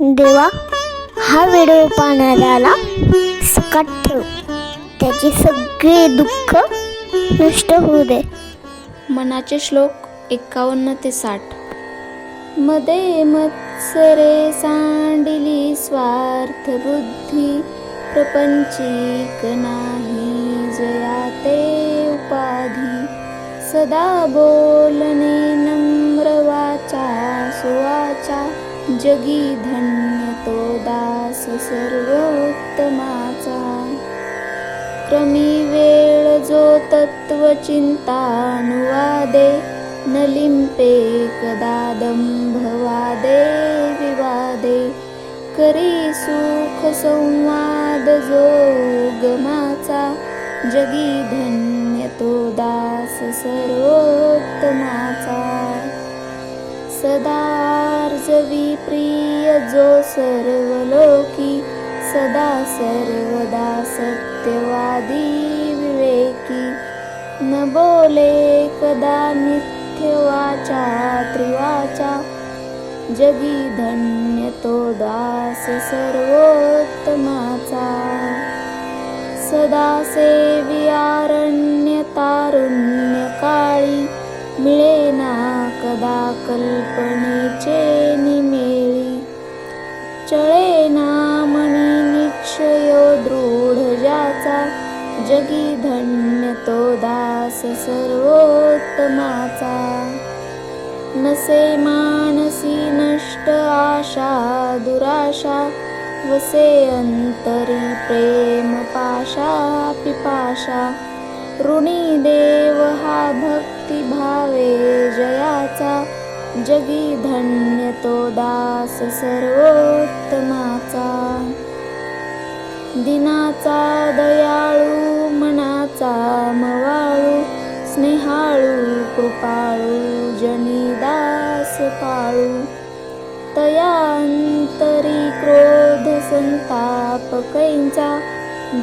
देवा हा व्हिडिओ पाहणाऱ्याला सकाट ठेव. त्याची सगळे दुःख नष्ट होऊ दे. मनाचे श्लोक एकावन्न ते साठ. मध्ये मत्सरे सांडिली स्वार्थ बुद्धी प्रपंचिक नाही जया ते उपाधी. सदा बोलणे वाच जगि धन्यतो दास वेळ जो तत्त्वचिन्तानुवादे न लिम्पे कदादम्भवादे विवादे करिसुखसंवाद जोगमाच जगी धन्यतो दास सर्वोत्तमाचा सदार्जवी प्रिय जो सर्वलोकी सदा सर्वदा सत्यवादी विवेकी. न बोले कदा नित्यवाचा त्रिवाचा. जगी धन्य तो दास सर्वोत्तमाचा. सदा सेवियारण्य तारुण्य काळी मिळे कल्पनेचे निमेळी चळेना मणी निक्षयो दृढ ज्याचा. जगी धन्य तो दास सर्वोत्तमाचा. नसे मानसी नष्ट आशा दुराशा. वसे अंतरी प्रेम पाशा पिपाशा. ऋणी देव हा भक्ती भावे जयाचा. जगी धन्य तो दास सर्वोत्तमाचा. दिनाचा दयाळू मनाचा मवाळू स्नेहाळू कृपाळू जनी दास पाळू. तयांतरी क्रोध संताप कैंचा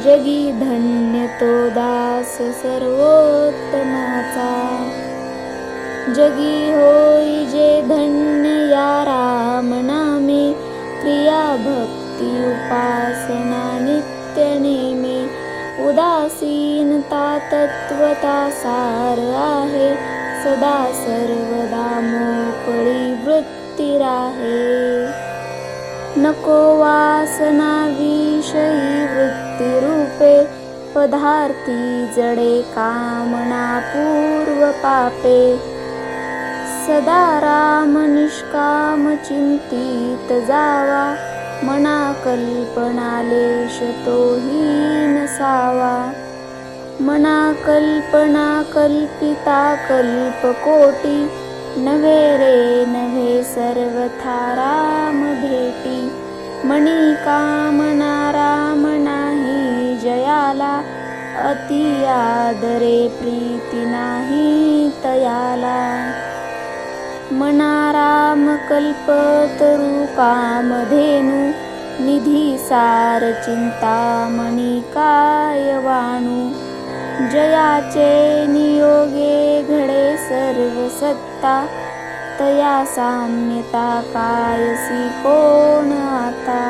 जगी धन्य तो दास सर्वोत्तमाचा. जगी हो जे धन्यया रामनामे क्रिया भक्ति उपासना नित्यनेमे उदासीनता तत्त्वता सार आहे सदा सर्वदा मोकळी मोपरिवृत्तिराहे नको वासना विषयी वृत्तिरूपे पदार्थी जडे कामना पूर्वपापे सदा राम निष्काम चिंतित जावा मना कल्पनालेश तोही नसावा मना कल्पना कल्पिता कल्पकोटी नव्हे रे नवे सर्वथा राम भेटी. मणी कामना राम नाही जयाला अति आदरे प्रीती नाही तयाला. मनाराम कल्पतरू कामधेनु निधी सार चिंतामणी काय वाणू जयाचे नियोगे घडे सर्व सत्ता तया साम्यता कायसी कोण आता?